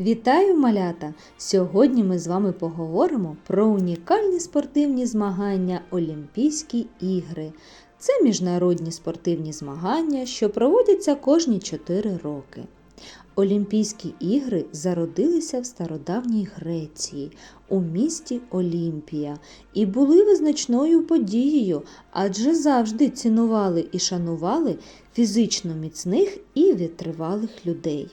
Вітаю, малята! Сьогодні ми з вами поговоримо про унікальні спортивні змагання Олімпійські ігри. Це міжнародні спортивні змагання, що проводяться кожні 4 роки. Олімпійські ігри зародилися в стародавній Греції у місті Олімпія і були визначною подією, адже завжди цінували і шанували фізично міцних і витривалих людей.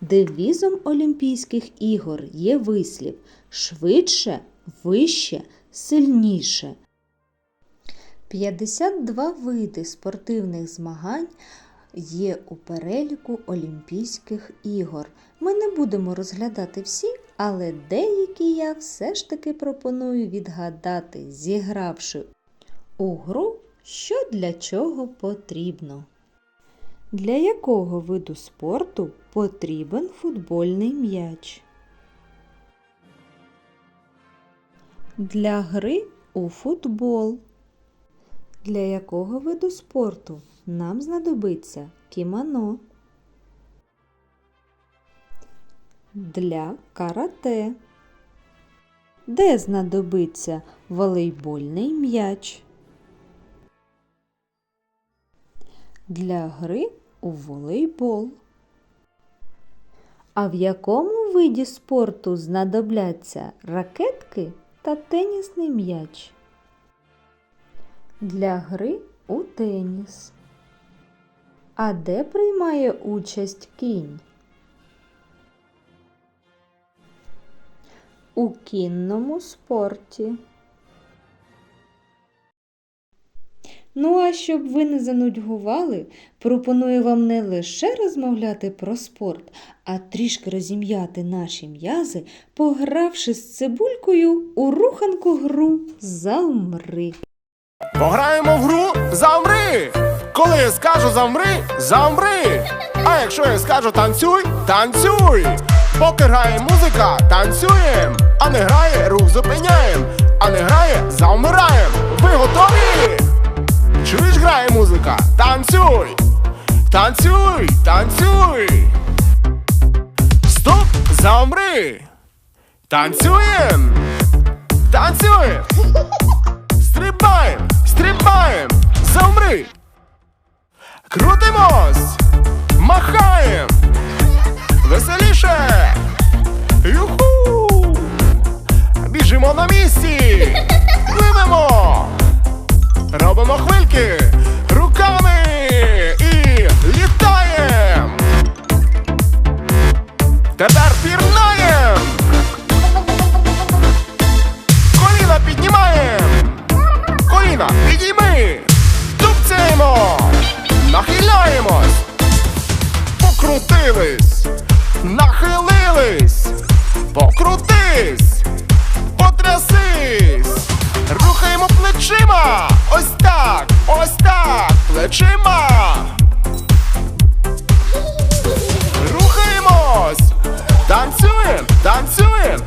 Девізом Олімпійських ігор є вислів швидше, вище, сильніше. 52 види спортивних змагань є у переліку Олімпійських ігор. Ми не будемо розглядати всі, але деякі я все ж таки пропоную відгадати, зігравши у гру, що для чого потрібно. Для якого виду спорту потрібен футбольний м'яч? Для гри у футбол. Для якого виду спорту нам знадобиться кімоно? Для карате. Де знадобиться волейбольний м'яч? Для гри у волейбол. А в якому виді спорту знадобляться ракетки та тенісний м'яч? Для гри у теніс. А де приймає участь кінь? У кінному спорті. Ну, а щоб ви не занудьгували, пропоную вам не лише розмовляти про спорт, а трішки розім'яти наші м'язи, погравши з цибулькою у руханку гру «Замри». Пограємо в гру замри. Коли я скажу замри, замри. А якщо я скажу танцюй, танцюй. Поки грає музика, танцюєм. А не грає, рух зупиняєм. Танцюй! Стоп, замри! Танцюєм! Танцюєм! Стрибаєм, стрибаєм, замри. Крутимось, махаєм. Веселіше. Юху. Біжимо на місці. Пливемо. Робимо хвильки Коліна, підійми! Тупцяємо! Нахиляємось! Покрутились! Нахилились! Покрутись! Потрясись! Рухаємо плечима! Ось так! Ось так! Плечима! Рухаємось! Танцюєм! Танцюєм!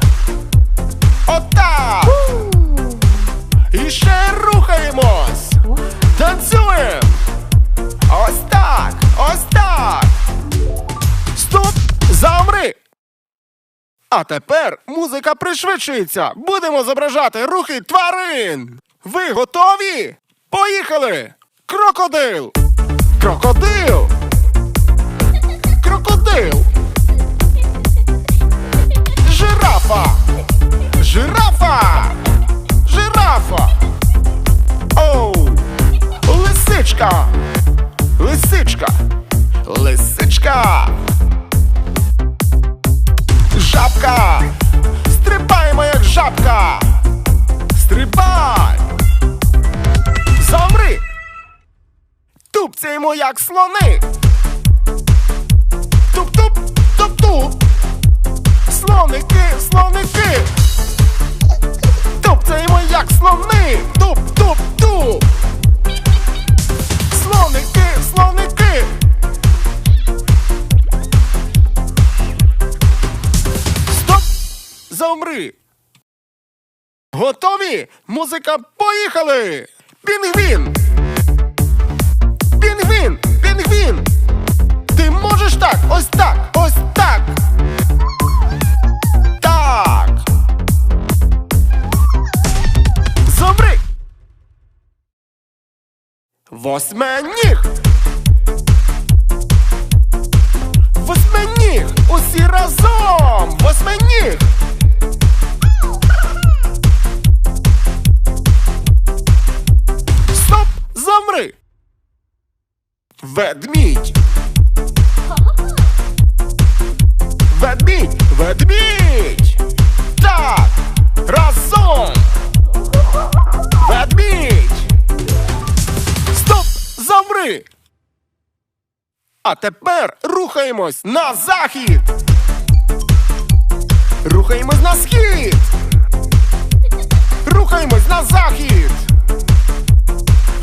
Отак! І ще рухаємось! Танцюємо! Ось так! Ось так! Стоп! Замри! А тепер музика пришвидшується! Будемо зображати рухи тварин! Ви готові? Поїхали! Крокодил! Крокодил! Крокодил! Жирафа! Жирафа! Тупцяємо, як слони! Туп-туп, туп-туп! Слоники, слоники! Тупцяємо, як слони! Туп-туп-туп! Слоники, слоники! Стоп! Замри! Готові? Музика, поїхали! Пінгвін! Восьминіг. Восьминіг. Усі разом. Восьминіг. Стоп! Замри! Ведмідь! Ведмідь! Ведмідь! А тепер рухаємось на захід! Рухаємось на схід! Рухаємось на захід!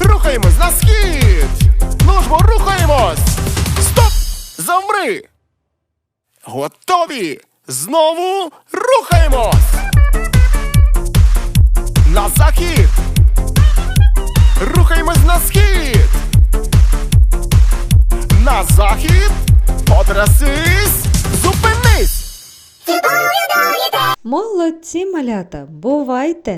Рухаємось на схід! Ну ж рухаємось! Стоп! Замри! Готові! Знову рухаємось! На захід! Рухаємось на схід! Захід! Потрясись! Зупинись! Молодці, малята, бувайте!